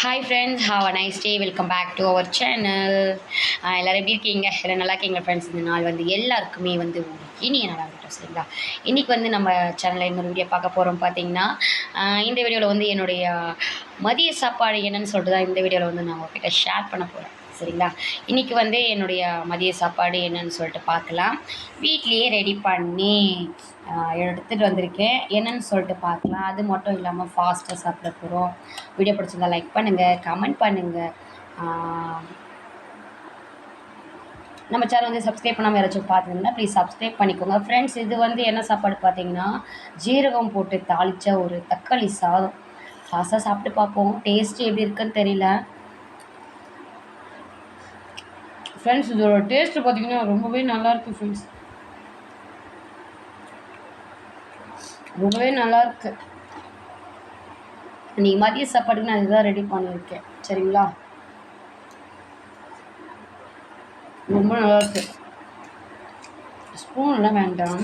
Hi friends have a nice day welcome back to our channel எல்லோரும் எப்படி இருக்கீங்க? எல்லாம் நல்லா இருக்கீங்க ஃப்ரெண்ட்ஸ் இந்த நாள் வந்து எல்லாருக்குமே வந்து இனிய நாளாக இருக்கட்டும் சரிங்களா? இன்றைக்கி வந்து நம்ம சேனலில் இன்னொரு வீடியோ பார்க்க போகிறோம் பார்த்தீங்கன்னா இந்த வீடியோவில் வந்து என்னுடைய மதிய சாப்பாடு என்னன்னு சொல்லிட்டு தான் இந்த வீடியோவில் வந்து நான் உங்ககிட்ட ஷேர் பண்ண போகிறேன் சரிங்களா? இன்றைக்கி வந்து என்னுடைய மதிய சாப்பாடு என்னன்னு சொல்லிட்டு பார்க்கலாம். வீட்லேயே ரெடி பண்ணி எடுத்துகிட்டு வந்திருக்கேன். என்னன்னு சொல்லிட்டு பார்க்கலாம். அது மட்டும் இல்லாமல் ஃபாஸ்ட்டாக சாப்பிட போகிறோம் வீடியோ பிடிச்சிருந்தா லைக் பண்ணுங்கள் கமெண்ட் பண்ணுங்கள் நம்ம சேனல் வந்து சப்ஸ்கிரைப் பண்ணாமல் யாராச்சும் பார்த்துருந்தா ப்ளீஸ் சப்ஸ்கிரைப் பண்ணிக்கோங்க. ஃப்ரெண்ட்ஸ் இது வந்து என்ன சாப்பாடு பார்த்தீங்கன்னா ஜீரகம் போட்டு தாளித்த ஒரு தக்காளி சாதம். ஃபாஸ்ட்டாக சாப்பிட்டு பார்ப்போம். டேஸ்ட்டு எப்படி இருக்குன்னு தெரியல. ஃப்ரெண்ட்ஸ் இதோட டேஸ்ட்டு பார்த்தீங்கன்னா ரொம்பவே நல்லாயிருக்கு ஃப்ரெண்ட்ஸ் ரொம்பவே நல்லா இருக்கு மதிய சாப்பாடுக்கு நான் இதுதான் ரெடி பண்ணியிருக்கேன் சரிங்களா? ரொம்ப நல்லாயிருக்கு ஸ்பூன்லாம் ஸ்பூன் எல்லாம் வேண்டாம்.